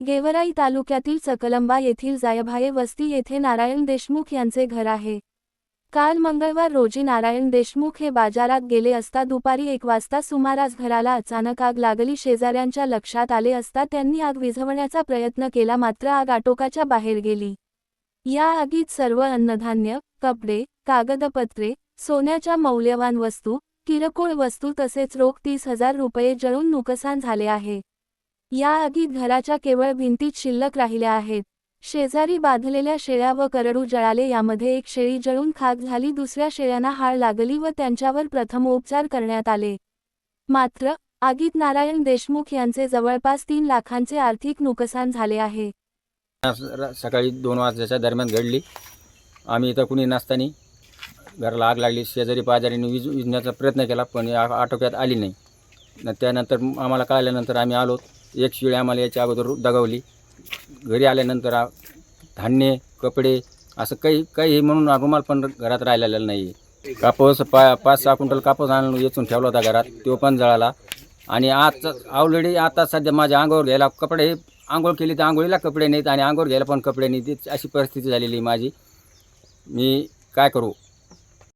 गेवराई तालुक्यातील सकलंबा येथील जायभाये वस्ती येथे नारायण देशमुख यांचे घर आहे. काल मंगळवार रोजी नारायण देशमुख हे बाजारात गेले असता दुपारी एक वाजता सुमारास घराला अचानक आग लागली शेजाऱ्यांच्या लक्षात आले असता त्यांनी आग विझवण्याचा प्रयत्न केला मात्र आग आटोकाच्या बाहेर गेली. या आगीत सर्व अन्नधान्य कपडे कागदपत्रे सोन्याच्या मौल्यवान वस्तू किरकोळ वस्तू तसेच रोख तीस हजार रुपये जळून नुकसान झाले आहे. या आगीत घराच्या केवळ भिंतीत शिल्लक राहिल्या आहेत. शेजारी बांधलेल्या शेळ्या व करडू जळाले यामध्ये एक शेळी जळून खाक झाली दुसऱ्या शेळ्यांना हाळ लागली व त्यांच्यावर प्रथमोपचार करण्यात आले. मात्र आगीत नारायण देशमुख यांचे जवळपास तीन लाखांचे आर्थिक नुकसान झाले आहे. सकाळी दोन वाजल्याच्या दरम्यान घडली. आम्ही इथं कुणी नसताना घराला आग लागली. शेजारी पाजारीने विज विजण्याचा प्रयत्न केला पण आटोक्यात आली नाही. त्यानंतर आम्हाला कळल्यानंतर आम्ही आलो. एक शिळी आम्हाला याच्या अगोदर दगावली. घरी आल्यानंतर धान्य कपडे असं काही काही म्हणून रुमाल पण घरात राहिलेला नाही कापूस पा पाच सहा क्विंटल कापूस आणून येचून ठेवला होता घरात तो पण जळाला. आणि आज ऑलरेडी आता सध्या माझ्या अंगावर घ्यायला कपडे आंघोळ केली तर आंघोळीला कपडे नाहीत आणि आंघोळ घ्यायला पण कपडे नाहीत. अशी परिस्थिती झालेली आहे माझी. मी काय करू?